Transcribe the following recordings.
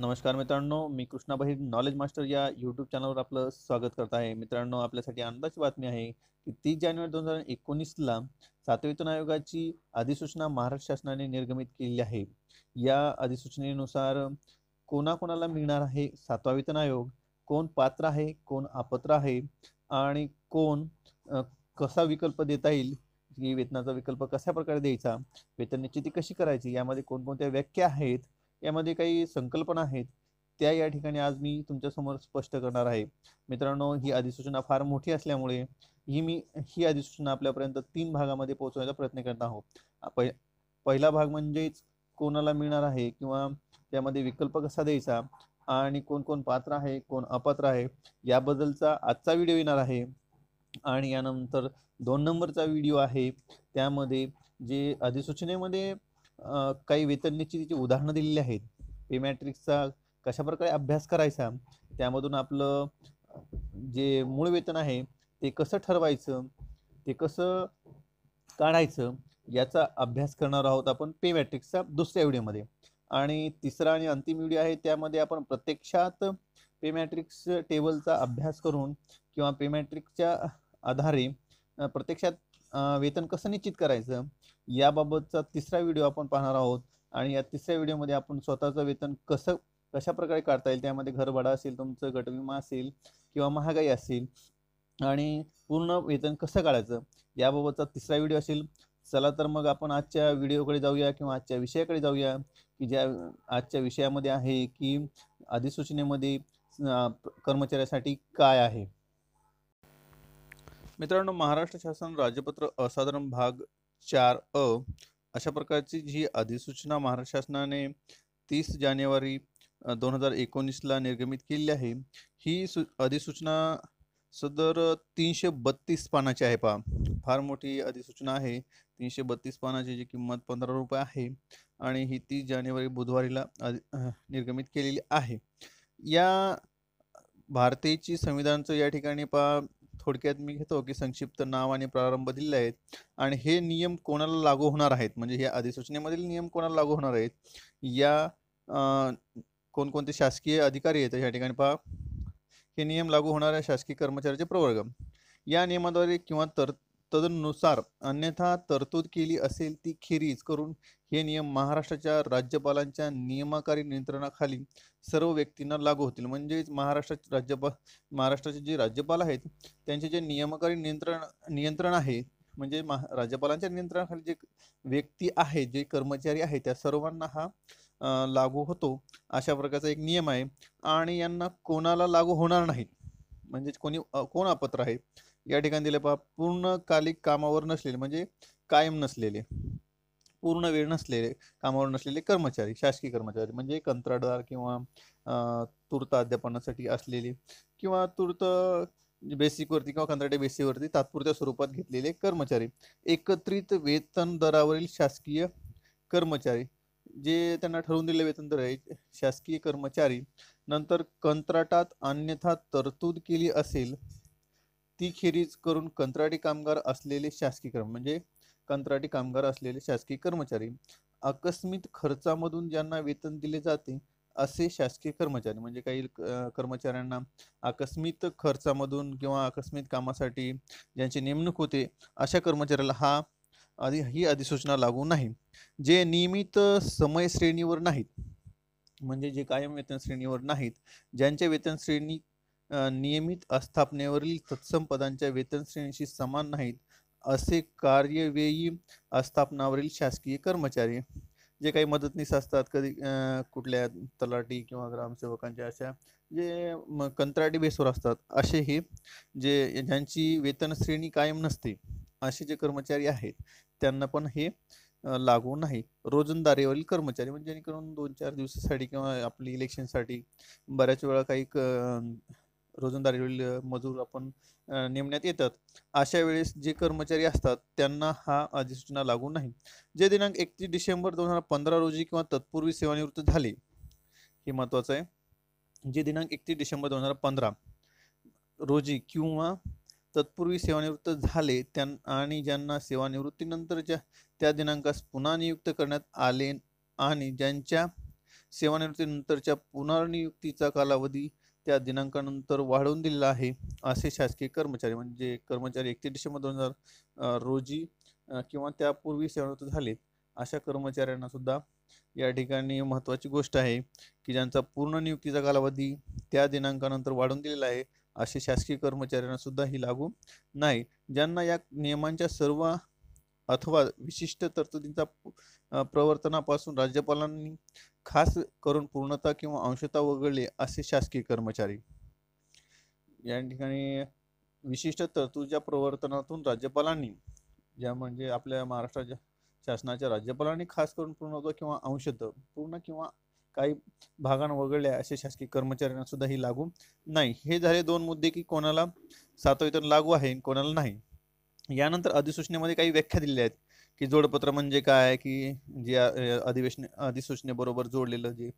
नमस्कार मित्रांनो मी कृष्णाबाई नॉलेज मास्टर या यूट्यूब चॅनलवर आपलं स्वागत करत आहे. मित्रांनो आपल्यासाठी आनंदाची बातमी आहे की तीस जानेवारी दोन हजार एकोणीसला सातवे वेतन आयोगाची अधिसूचना महाराष्ट्र शासनाने निर्गमित केलेली आहे. या अधिसूचनेनुसार कोणाकोणाला मिळणार आहे सातवा वेतन आयोग? कोण पात्र आहे? कोण अपात्र आहे? आणि कोण कसा विकल्प देता येईल? की वेतनाचा विकल्प कशा प्रकारे द्यायचा? वेतन निश्चिती कशी करायची? यामध्ये कोणकोणत्या व्याख्या आहेत? यामध्ये काही संकल्पना आहेत त्या या ठिकाणी आज मी तुमच्यासमोर स्पष्ट करणार आहे. मित्रांनो ही अधिसूचना फार मोठी असल्यामुळे ही मी ही अधिसूचना आपल्यापर्यंत तीन भागामध्ये पोहोचवण्याचा प्रयत्न करत आहोत. पहिला भाग म्हणजेच कोणाला मिळणार आहे किंवा त्यामध्ये विकल्प कसा द्यायचा आणि कोण कोण पात्र आहे कोण अपात्र आहे याबद्दलचा आजचा व्हिडिओ येणार आहे. आणि यानंतर दोन नंबरचा व्हिडिओ आहे. त्यामध्ये जे अधिसूचनेमध्ये काही वेतनची तिची उदाहरणं दिलेली आहेत पे मॅट्रिक्सचा कशा प्रकारे अभ्यास करायचा त्यामधून आपलं जे मूळ वेतन आहे ते कसं ठरवायचं ते कसं काढायचं याचा अभ्यास करणार आहोत आपण पे मॅट्रिक्सचा दुसऱ्या व्हिडिओमध्ये. आणि तिसरा आणि अंतिम व्हिडिओ आहे त्यामध्ये आपण प्रत्यक्षात पे मॅट्रिक्स टेबलचा अभ्यास करून किंवा पे मॅट्रिक्सच्या आधारे प्रत्यक्षात वेतन कसं निश्चित करायचं याबाबतचा तिसरा व्हिडिओ आपण पाहणार आहोत. आणि या तिसऱ्या व्हिडिओमध्ये आपण स्वतःचं वेतन कसं कशा प्रकारे काढता येईल? त्यामध्ये घरभाडा असेल तुमचं गटविमा असेल किंवा महागाई असेल आणि पूर्ण वेतन कसं काढायचं? याबाबतचा तिसरा व्हिडिओ असेल. चला तर मग आपण आजच्या व्हिडिओकडे जाऊया किंवा आजच्या विषयाकडे जाऊया. की ज्या आजच्या विषयामध्ये आहे की अधिसूचनेमध्ये कर्मचाऱ्यासाठी काय आहे? मित्रांनो महाराष्ट्र शासन राजपत्र असाधारण भाग चार अ अशा प्रकारची जी अधिसूचना महाराष्ट्र शासनाने तीस जानेवारी दोन हजार एकोणीसला निर्गमित केलेली आहे ही सु अधिसूचना सदर तीनशे बत्तीस पानाची आहे पहा. फार मोठी अधिसूचना आहे. तीनशे बत्तीस पानाची जी किंमत पंधरा रुपये आहे आणि ही तीस जानेवारी बुधवारीला अधि निर्गमित केलेली आहे. या भारतीची संविधानचं या ठिकाणी पहा थोडक्यात मी घेतो की संक्षिप्त नाव आणि प्रारंभ दिलेले आहेत. आणि हे नियम कोणाला लागू होणार आहेत? म्हणजे या अधिसूचनेमधील नियम कोणाला लागू होणार आहेत? या कोणकोणते शासकीय अधिकारी आहेत? या ठिकाणी पहा. हे नियम लागू होणाऱ्या शासकीय कर्मचाऱ्याचे प्रवर्ग. या नियमाद्वारे किंवा तर तदनुसार अन्यथा तरतूद केली असेल ती खेरीज करून हे नियम महाराष्ट्राच्या राज्यपालांच्या नियमाकारी नियंत्रणाखाली सर्व व्यक्तींना लागू होतील. म्हणजेच महाराष्ट्राचे राज्यपाल महाराष्ट्राचे जे राज्यपाल आहेत त्यांचे जे नियमकारी नियंत्रण नियंत्रण आहे म्हणजे महा राज्यपालांच्या नियंत्रणाखाली जे व्यक्ती आहे जे कर्मचारी आहे त्या सर्वांना हा लागू होतो अशा प्रकारचा एक नियम आहे. आणि यांना कोणाला लागू होणार नाहीत म्हणजेच कोणी कोण अपात्र आहे? या ठिकाणी दिले पहा पूर्णकालिक कामावर नसलेले म्हणजे कायम नसलेले पूर्ण वेळ नसलेले कामावर नसलेले कर्मचारी शासकीय कर्मचारी म्हणजे कंत्राटदार किंवा तूर्त अध्यापनासाठी असलेले किंवा तूर्त बेसिकवरती किंवा कंत्राटी बेसिकवरती तात्पुरत्या स्वरूपात घेतलेले कर्मचारी. एकत्रित वेतन दरावरील शासकीय कर्मचारी जे त्यांना ठरवून दिलेले वेतन दर आहे शासकीय कर्मचारी नंतर कंत्राटात अन्यथा तरतूद केली असेल ती खेरीज करून कंत्राटी कामगार असलेले शासकीय कर्म म्हणजे कंत्राटी कामगार असलेले शासकीय कर्मचारी आकस्मित खर्चामधून ज्यांना वेतन दिले जाते असे शासकीय कर्मचारी म्हणजे काही कर्मचाऱ्यांना आकस्मित खर्चामधून किंवा आकस्मित कामासाठी ज्यांची नेमणूक होते अशा कर्मचाऱ्याला हा आधी ही अधिसूचना लागू नाही. जे नियमित समय श्रेणीवर नाहीत म्हणजे जे कायम वेतन श्रेणीवर नाहीत ज्यांच्या वेतन श्रेणी नियमित आस्थापनेवरील तत्सम पदांच्या वेतन श्रेणीशी समान नाहीत असे कार्यव्ययी आस्थापनावरील शासकीय कर्मचारी जे काही मदतनीस असतात कधी कुठल्या तलाठी किंवा ग्रामसेवकांच्या अशा जे म कंत्राटी बेसवर असतात असे हे जे ज्यांची वेतन श्रेणी कायम नसते असे जे कर्मचारी आहेत त्यांना पण हे लागू नाही. रोजंदारीवरील कर्मचारी म्हणजे जेणेकरून दोन चार दिवसासाठी किंवा आपली इलेक्शनसाठी बऱ्याच वेळा काही क रोजंदारीवरील मजूर आपण नेमण्यात येतात. अशा वेळेस जे कर्मचारी असतात त्यांना हा अधिसूचना लागू नाही. जे दिनांक एकतीस डिसेंबर दोन हजार पंधरा रोजी किंवा तत्पूर्वी सेवानिवृत्त झाले हे महत्त्वाचं आहे. जे दिनांक एकतीस डिसेंबर दोन हजार पंधरा रोजी किंवा तत्पूर्वी सेवानिवृत्त झाले त्यां आणि ज्यांना सेवानिवृत्तीनंतरच्या त्या दिनांकास पुन्हा नियुक्त करण्यात आले आणि ज्यांच्या सेवानिवृत्तीनंतरच्या पुनर्नियुक्तीचा कालावधी त्या दिनांकानंतर वाढवून दिलेला आहे असे शासकीय कर्मचारी म्हणजे कर्मचारी एकतीस डिसेंबर दोन हजार रोजी किंवा त्यापूर्वी सेवानिवृत्त झालेत अशा कर्मचाऱ्यांना सुद्धा या ठिकाणी महत्त्वाची गोष्ट आहे की ज्यांचा पूर्ण नियुक्तीचा कालावधी त्या दिनांकानंतर वाढवून दिलेला आहे असे शासकीय कर्मचाऱ्यांना सुद्धा ही लागू नाही. ज्यांना या नियमांच्या सर्व अथवा विशिष्ट तरतुदींचा प्रवर्तनापासून राज्यपालांनी खास करून पूर्णता किंवा अंशता वगळले असे शासकीय कर्मचारी. या ठिकाणी विशिष्ट तरतुदीच्या प्रवर्तनातून राज्यपालांनी ज्या म्हणजे आपल्या महाराष्ट्राच्या शासनाच्या राज्यपालांनी खास करून पूर्णत्व किंवा अंशत पूर्ण किंवा काही भागांना वगळल्या असे शासकीय कर्मचाऱ्यांना सुद्धा ही लागू नाही. हे झाले दोन मुद्दे की कोणाला सातवेतन लागू आहे आणि कोणाला नाही. यानंतर अधिसूचनेमध्ये काही व्याख्या दिलेल्या आहेत की जोडपत्र म्हणजे काय की जे अधिवेशन अधिसूचनेबरोबर जोडलेलं जे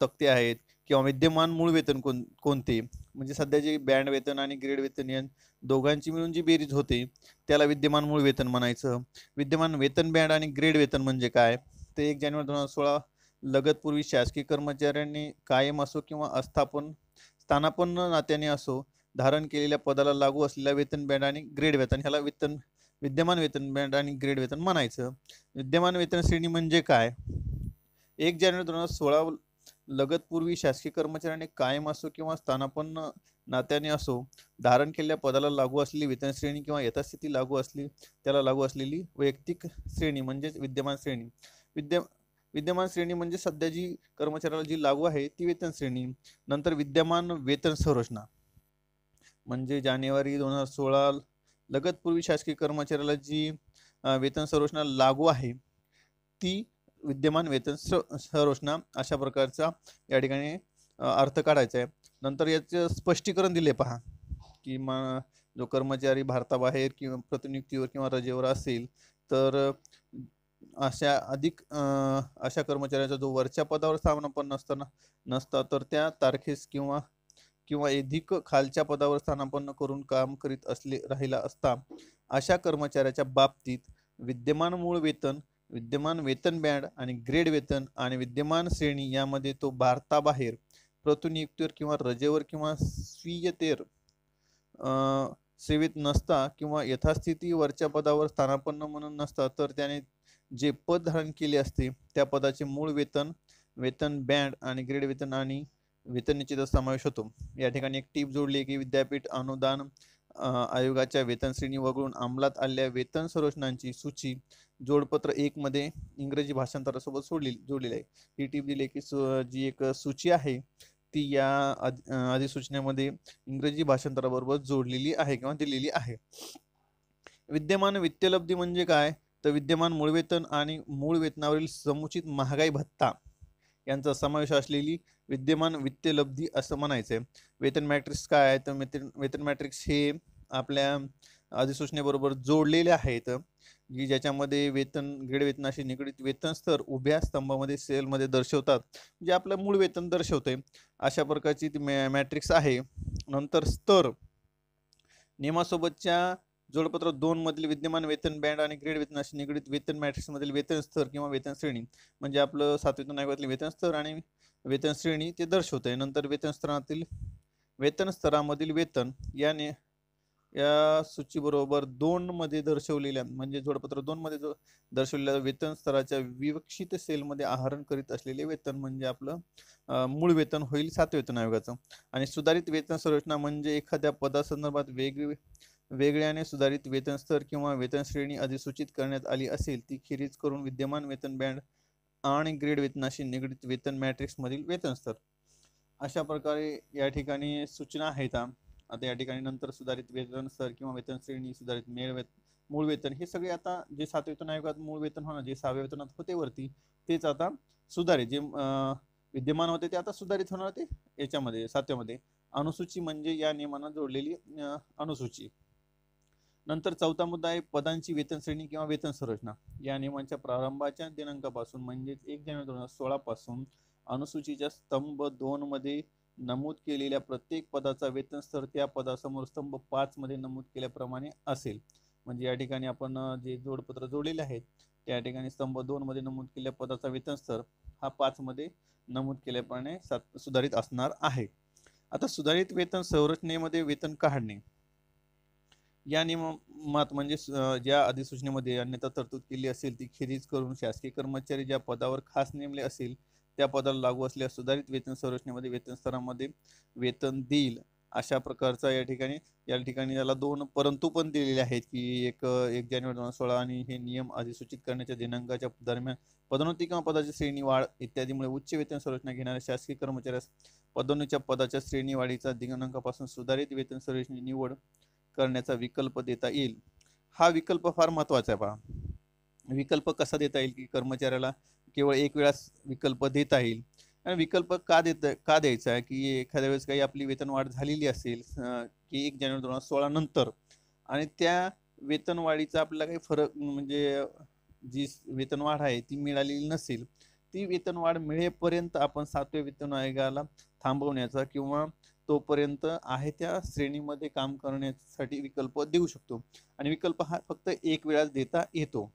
तक्ते आहेत किंवा विद्यमान मूळ वेतन कोण कोणते? म्हणजे सध्या जे बँड वेतन आणि ग्रेड वेतन या दोघांची मिळून जी बेरीज होते त्याला विद्यमान मूळ वेतन म्हणायचं. विद्यमान वेतन बँड आणि ग्रेड वेतन म्हणजे काय? ते एक जानेवारी दोन हजार सोळा लगतपूर्वी शासकीय कर्मचाऱ्यांनी कायम असो किंवा अस्थापन स्थानापन्न नात्याने असो धारण केलेल्या पदाला लागू असलेल्या वेतन बँड आणि ग्रेड वेतन ह्याला वेतन विद्यमान वेतन बँड आणि ग्रेड वेतन म्हणायचं. विद्यमान वेतन श्रेणी म्हणजे काय? एक जानेवारी दोन हजार सोळा लगतपूर्वी शासकीय कर्मचाऱ्याने कायम असो किंवा स्थानापन्न नात्याने असो धारण केलेल्या पदाला लागू असलेली वेतन श्रेणी किंवा यथास्थिती लागू असली त्याला लागू असलेली वैयक्तिक श्रेणी म्हणजेच विद्यमान श्रेणी. विद्य विद्यमान श्रेणी म्हणजे सध्या जी कर्मचाऱ्याला जी लागू आहे ती वेतन श्रेणी. नंतर विद्यमान वेतन संरचना. म्हणजे जानेवारी दोन हजार सोळा लगतपूर्वी शासकीय कर्मचाऱ्याला जी वेतन संरचना लागू आहे ती विद्यमान वेतन स- संरचना अशा प्रकारचा या ठिकाणी अर्थ काढायचा आहे. नंतर याचं स्पष्टीकरण दिले पहा की म जो कर्मचारी भारताबाहेर किंवा प्रतिनियुक्तीवर किंवा रजेवर असेल तर अशा अधिक अशा कर्मचाऱ्याचा जो वरच्या पदावर स्थानापन्न नसताना नसता तर त्या तारखेस किंवा किंवा अधिक खालच्या पदावर स्थानापन्न करून काम करीत असले राहिला असता अशा कर्मचाऱ्याच्या बाबतीत विद्यमान मूळ वेतन विद्यमान वेतन बँड आणि ग्रेड वेतन आणि विद्यमान श्रेणी यामध्ये तो भारताबाहेर प्रतिनियुक्तीवर किंवा रजेवर किंवा स्वीयतेर सेवेत नसता किंवा यथास्थिती वरच्या पदावर स्थानापन्न म्हणून नसता तर त्याने जे पद धारण केले असते त्या पदाचे मूळ वेतन वेतन बँड आणि ग्रेड वेतन आणि वेतन समावेश होतो. या ठिकाणी एक टीप जोडली आहे की विद्यापीठ अनुदान आयोगाच्या वेतन श्रेणी वगळून अंमलात आलेल्या वेतन संरचनांची सूची जोडपत्र एक मध्ये इंग्रजी भाषांतरासोबत सोडली जोडलेली आहे. ही टीप दिली की सु- जी एक सूची आहे ती या अधिसूचनेमध्ये इंग्रजी भाषांतराबरोबर जोडलेली आहे किंवा दिलेली आहे. विद्यमान वित्तलब्धी म्हणजे काय? तर विद्यमान मूळ वेतन आणि मूळ वेतनावरील समुचित महागाई भत्ता. यांचा समावेश असलेली विद्यमान वित्तलब्धी असं म्हणायचं आहे वेतन मॅट्रिक्स काय आहे? तर वेतन वेतन मॅट्रिक्स हे आपल्या अधिसूचनेबरोबर जोडलेले आहेत की ज्याच्यामध्ये वेतन ग्रेड वेतनाशी निगडीत वेतन स्तर उभ्या स्तंभामध्ये सेलमध्ये दर्शवतात. जे आपलं मूळ वेतन दर्शवते अशा प्रकारची ती मॅ मॅट्रिक्स आहे. नंतर स्तर नियमासोबतच्या जोडपत्र दोन मधील विद्यमान वेतन बँड आणि ग्रेड वेतनाशी निगडीत वेतन मॅट्रिक्स मधील वेतन स्तर किंवा वेतन श्रेणी म्हणजे आपलं सात वेतन आयोगातील वेतन स्तर आणि वेतन श्रेणी ते दर्शवते नंतर वेतन स्तरातील वेतन स्तरामधील वेतन याने या सूचीबरोबर दोन मध्ये दर्शवलेल्या म्हणजे जोडपत्र दोन मध्ये जो दर्शवलेल्या वेतन स्तराच्या विवक्षित सेलमध्ये आहरण करीत असलेले वेतन म्हणजे आपलं मूळ वेतन होईल सात वेतन आयोगाचं. आणि सुधारित वेतन संरचना म्हणजे एखाद्या पदासंदर्भात वेगळे वेगळ्याने सुधारित वेतन स्तर किंवा वेतन श्रेणी अधिसूचित करण्यात आली असेल ती खेरीज करून विद्यमान वेतन बँड आणि ग्रेड वेतनाशी निगडीत वेतन मॅट्रिक्स मधील वेतन स्तर. अशा प्रकारे या ठिकाणी सूचना आहेत. आता या ठिकाणी नंतर सुधारित वेतन स्तर किंवा वेतन श्रेणी सुधारित मेळ वेत मूळ वेतन हे सगळे आता जे सात वेतन आयोगात मूळ वेतन होणार जे सहाव्या वेतनात होते वरती तेच आता सुधारित जे विद्यमान होते ते आता सुधारित होणार ते याच्यामध्ये सातव्यामध्ये. अनुसूची म्हणजे या नियमांना जोडलेली अनुसूची. नंतर चौथा मुद्दा आहे पदांची वेतन श्रेणी किंवा वेतन संरचना. या नियमांच्या प्रारंभाच्या दिनांकापासून म्हणजेच एक जानेवारी दोन हजार सोळा पासून अनुसूचीच्या स्तंभ दोन मध्ये नमूद केलेल्या प्रत्येक पदाचा वेतन स्तर त्या पदासमोर स्तंभ पाच मध्ये नमूद केल्याप्रमाणे असेल. म्हणजे या ठिकाणी आपण जे जोडपत्र जोडलेले आहेत त्या ठिकाणी स्तंभ दोन मध्ये नमूद केलेल्या पदाचा वेतन स्तर हा पाच मध्ये नमूद केल्याप्रमाणे सुधारित असणार आहे. आता सुधारित वेतन संरचनेमध्ये वेतन काढणे. या नियमात म्हणजे ज्या अधिसूचनेमध्ये अन्यथा तरतूद केली असेल ती खेरीज करून शासकीय कर्मचारी ज्या पदावर खास नेमले असेल त्या पदाला लागू असलेल्या सुधारित वेतन संरचनेमध्ये वेतन स्तरामध्ये वेतन देईल अशा प्रकारचा या ठिकाणी या ठिकाणी याला दोन परंतु पण दिलेले आहेत की एक एक जानेवारी दोन हजार सोळा आणि हे नियम अधिसूचित करण्याच्या दिनांकाच्या दरम्यान पदोन्नती किंवा पदाची श्रेणी वाढ इत्यादीमुळे उच्च वेतन संरचना घेणाऱ्या शासकीय कर्मचाऱ्यास पदोन्नतीच्या पदाच्या श्रेणी वाढीचा दिनांकापासून सुधारित वेतन संरचने निवड करण्याचा विकल्प देता येईल. हा विकल्प फार महत्त्वाचा आहे पहा. विकल्प कसा देता येईल की कर्मचाऱ्याला केवळ एक वेळास विकल्प देता येईल? आणि विकल्प का देत का द्यायचा आहे? की एखाद्या वेळेस काही आपली वेतनवाढ झालेली असेल की एक जानेवारी दोन हजार सोळा नंतर आणि त्या वेतनवाढीचा आपल्याला काही फरक म्हणजे जी वेतनवाढ आहे ती मिळालेली नसेल ती वेतनवाढ मिळेपर्यंत आपण सातव्या वेतन आयोगाला थांबवण्याचा किंवा तोपर्यंत आहे त्या श्रेणीमध्ये काम करण्यासाठी विकल्प देऊ शकतो. आणि विकल्प हा फक्त एक वेळाच देता येतो.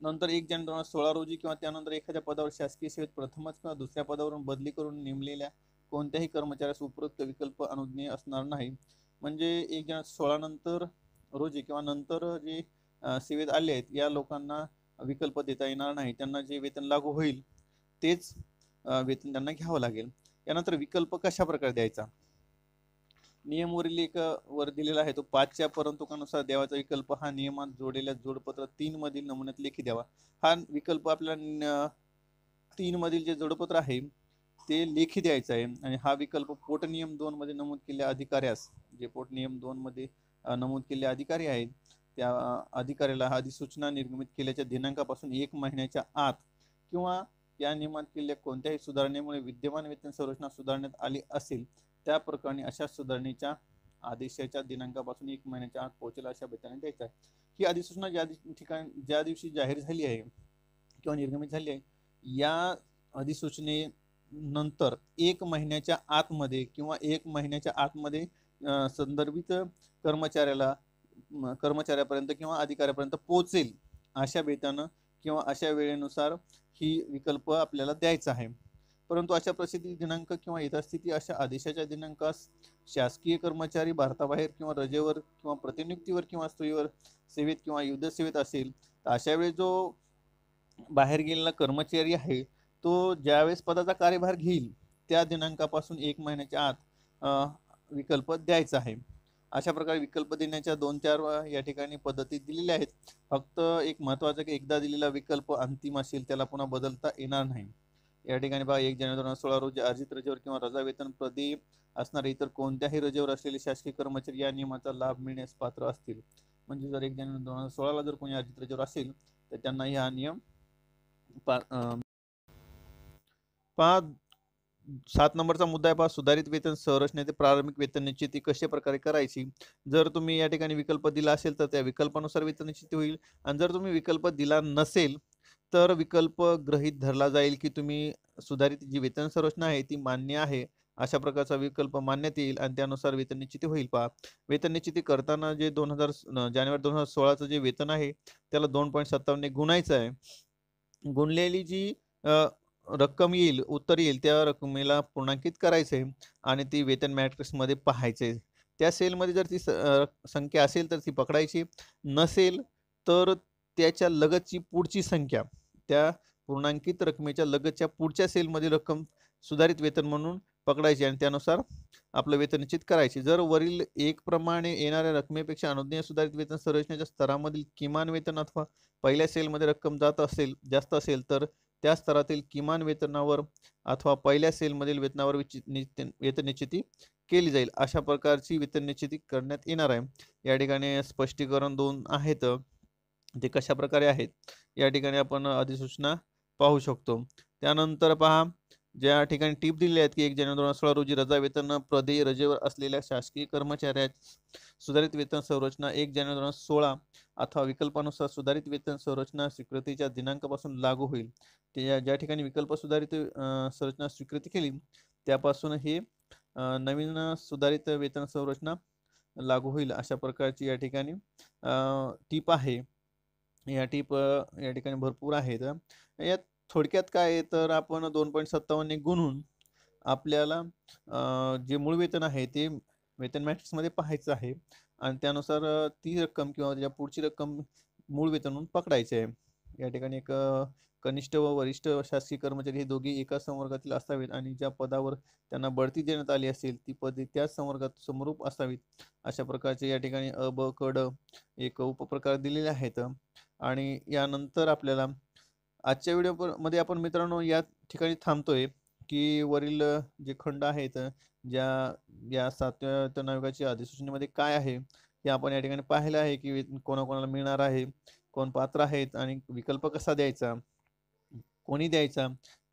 नंतर एक जानेवारी दोन हजार सोळा रोजी किंवा त्यानंतर एखाद्या पदावर शासकीय सेवेत प्रथमच किंवा दुसऱ्या पदावरून बदली करून नेमलेल्या कोणत्याही कर्मचाऱ्यास उपरोक्त विकल्प अनुज्ञेय असणार नाही. म्हणजे एक जानेवारी सोळा नंतर रोजी किंवा नंतर जे सेवेत आले आहेत या लोकांना विकल्प देता येणार नाही. त्यांना जे वेतन लागू होईल तेच वेतन त्यांना घ्यावं लागेल. यानंतर विकल्प कशा प्रकारे द्यायचा? नियमवरील एक वर दिलेला आहे तो पाचच्या परंतुकानुसार द्यावाचा विकल्प हा नियमात जोडलेल्या जोडपत्र तीन मधील नमुन्यात लेखी द्यावा. हा विकल्प आपल्याला तीन मधील जे जोडपत्र आहे ते लेखी द्यायचं आहे. आणि हा विकल्प पोटनियम दोन मध्ये नमूद केलेल्या अधिकाऱ्यास जे पोटनियम दोन मध्ये नमूद केलेले अधिकारी आहेत त्या अधिकाऱ्याला अधिसूचना निर्गमित केल्याच्या दिनांकापासून एक महिन्याच्या आत किंवा या नियमात केलेल्या कोणत्याही सुधारणेमुळे विद्यमान वेतन संरचना सुधारण्यात आली असेल त्या प्रकरणी अशा सुधारणेच्या आदेशाच्या दिनांकापासून एक महिन्याच्या आत पोहोचेल अशा बेताने द्यायचा आहे ही अधिसूचना ज्या ठिकाणी ज्या दिवशी जाहीर झाली आहे किंवा निर्गमित झाली आहे या अधिसूचनेनंतर एक महिन्याच्या आतमध्ये किंवा एक महिन्याच्या आतमध्ये संदर्भित कर्मचाऱ्याला कर्मचाऱ्यापर्यंत किंवा अधिकाऱ्यापर्यंत पोहोचेल अशा बेतानं किंवा अशा वेळेनुसार ही विकल्प आपल्याला द्यायचा आहे. परंतु अशा प्रसिद्धी दिनांक किंवा यथास्थिती अशा आदेशाच्या दिनांकास शासकीय कर्मचारी भारताबाहेर किंवा रजेवर किंवा प्रतिनियुक्तीवर किंवा स्त्रीवर सेवेत किंवा युद्धसेवेत असेल तर अशा वेळी जो बाहेर गेलेला कर्मचारी आहे तो ज्यावेळेस पदाचा कार्यभार घेईल त्या दिनांकापासून एक महिन्याच्या आत विकल्प द्यायचा आहे. अशा प्रकारे विकल्प देण्याच्या दोन चार या ठिकाणी पद्धती दिलेल्या आहेत. फक्त एक महत्त्वाचं की एकदा दिलेला विकल्प अंतिम असेल त्याला पुन्हा बदलता येणार नाही. या ठिकाणी बघा एक जानेवारी दोन हजार सोळा रोजी अर्जित रजेवर किंवा रजा वेतन प्रदी असणारे इतर कोणत्याही रजेवर असलेले शासकीय कर्मचारी या नियमाचा लाभ मिळण्यास पात्र असतील. म्हणजे जर एक जानेवारी दोन हजार सोळाला जर कोणी अर्जित रजेवर असेल तर त्यांना हा नियम पा सात नंबरचा मुद्दा आहे पहा सुधारित वेतन संरचनेचे प्रारंभिक वेतन निश्चिती कशा प्रकारे करायची? जर तुम्ही या ठिकाणी विकल्प दिला असेल तर त्या विकल्पानुसार वेतन निश्चिती होईल. आणि जर तुम्ही विकल्प दिला नसेल तर विकल्प गृहीत धरला जाईल की तुम्ही सुधारित जी वेतन संरचना आहे ती मान्य आहे. अशा प्रकारचा विकल्प मान्यता येईल आणि त्यानुसार वेतन निश्चिती होईल पहा. वेतन निश्चिती करताना जे दोन हजार जानेवारी दोन हजार सोळाचं जे वेतन आहे त्याला दोन पॉईंट सत्तावन्न गुणायचं आहे. गुणलेली जी रक्कम येईल उत्तर येईल त्या रकमेला पूर्णांकित करायचं आहे आणि ती वेतन मॅट्रिक्समध्ये पाहायचे त्या सेलमध्ये जर ती स- संख्या असेल तर ती पकडायची. नसेल तर त्याच्या लगतची पुढची संख्या त्या पूर्णांकित रकमेच्या लगतच्या पुढच्या सेलमधील रक्कम सुधारित वेतन म्हणून पकडायची आणि त्यानुसार आपलं वेतन निश्चित करायचे. जर वरील एक प्रमाणे येणाऱ्या रकमेपेक्षा अनुज्ञेय सुधारित वेतन संरचनेच्या स्तरामधील किमान वेतन अथवा पहिल्या सेलमध्ये रक्कम जात असेल जास्त असेल तर त्या स्तरातील किमान वेतनावर अथवा पहिल्या सेलमधील वेतनावर विचि- वेतन निश्चिती केली जाईल. अशा प्रकारची वेतन निश्चिती करण्यात येणार आहे. या ठिकाणी स्पष्टीकरण दोन आहेत. ते कशा प्रकारे आहेत? या ठिकाणी आपण अधिसूचना पाहू शकतो. त्यानंतर पहा ज्या ठिकाणी टीप दिलेली आहेत की एक जानेवारी दोन हजार सोळा रोजी रजा वेतन प्रदेय रजेवर असलेल्या शासकीय कर्मचाऱ्या सुधारित वेतन संरचना एक जानेवारी दोन हजार सोळा अथवा विकल्पानुसार सुधारित वेतन संरचना स्वीकृतीच्या दिनांकापासून लागू होईल. ते या- ज्या ठिकाणी विकल्प सुधारित संरचना स्वीकृती केली त्यापासून हे नवीन सुधारित वेतन संरचना लागू होईल अशा प्रकारची या ठिकाणी टीप आहे. या टीप या ठिकाणी भरपूर आहेत. यात थोडक्यात काय आहे तर आपण दोन पॉईंट सत्तावन्न गुणून आपल्याला जे मूळ वेतन आहे ते वेतन मॅट्रिक्समध्ये पाहायचं आहे. आणि त्यानुसार ती रक्कम किंवा त्याच्या पुढची रक्कम मूळ वेतन म्हणून पकडायची आहे. या ठिकाणी एक कनिष्ठ व वरिष्ठ शासकीय कर्मचारी हे दोघे एका संवर्गातील असावेत आणि ज्या पदावर त्यांना बढती देण्यात आली असेल ती पदे त्याच संवर्गात समरूप असावीत. अशा प्रकारचे या ठिकाणी अ ब कड एक उपप्रकार दिलेले आहेत. आणि यानंतर आपल्याला आजच्या व्हिडिओमध्ये आपण मित्रांनो या ठिकाणी थांबतोय की वरील जे खंड आहेत ज्या या सातव्या वेतन अधिसूचनेमध्ये काय आहे हे आपण या ठिकाणी पाहिलं आहे की वेतन कोणाकोणाला मिळणार आहे कोण पात्र आहेत आणि विकल्प कसा द्यायचा कोणी द्यायचा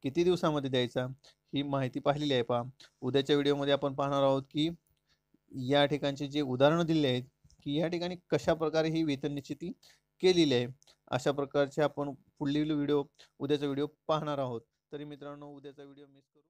किती दिवसामध्ये द्यायचा ही माहिती पाहिलेली आहे. पहा उद्याच्या व्हिडिओमध्ये आपण पाहणार आहोत की या ठिकाणचे जे उदाहरणं दिले आहेत की या ठिकाणी कशा प्रकारे ही वेतन निश्चिती केलेली आहे. अशा प्रकारचे आपण पुढील व्हिडिओ उद्याचा व्हिडिओ पाहणार आहोत. तरी मित्रांनो उद्याचा व्हिडिओ मिस करू.